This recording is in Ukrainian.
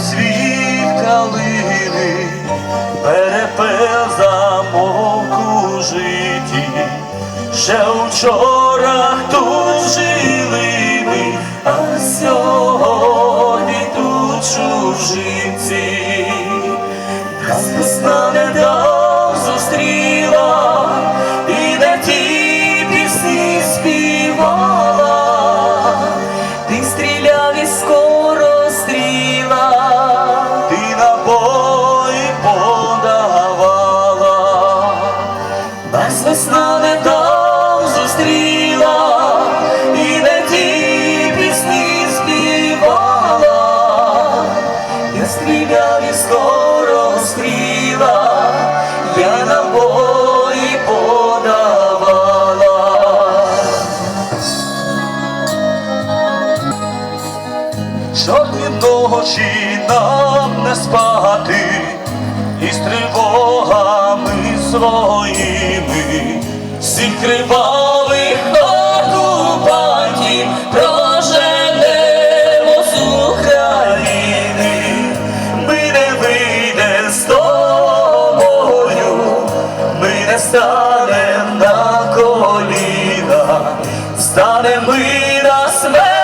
Світ калини, перепел замовку житті, ще вчора тут жили ми, а сьогодні тут чужинці. Нас весна недав зустріла, і не ті нас весна недав зустріла, і не ті пісні співала, я стріляв і скоро стріла, я набої подавала. Чорні ночі нам не спати, і з тривогами своїми кривавих окупантів. Проженемо з ми не вийдемо з тобою, ми не станемо на коліна, станемо ми на смерть.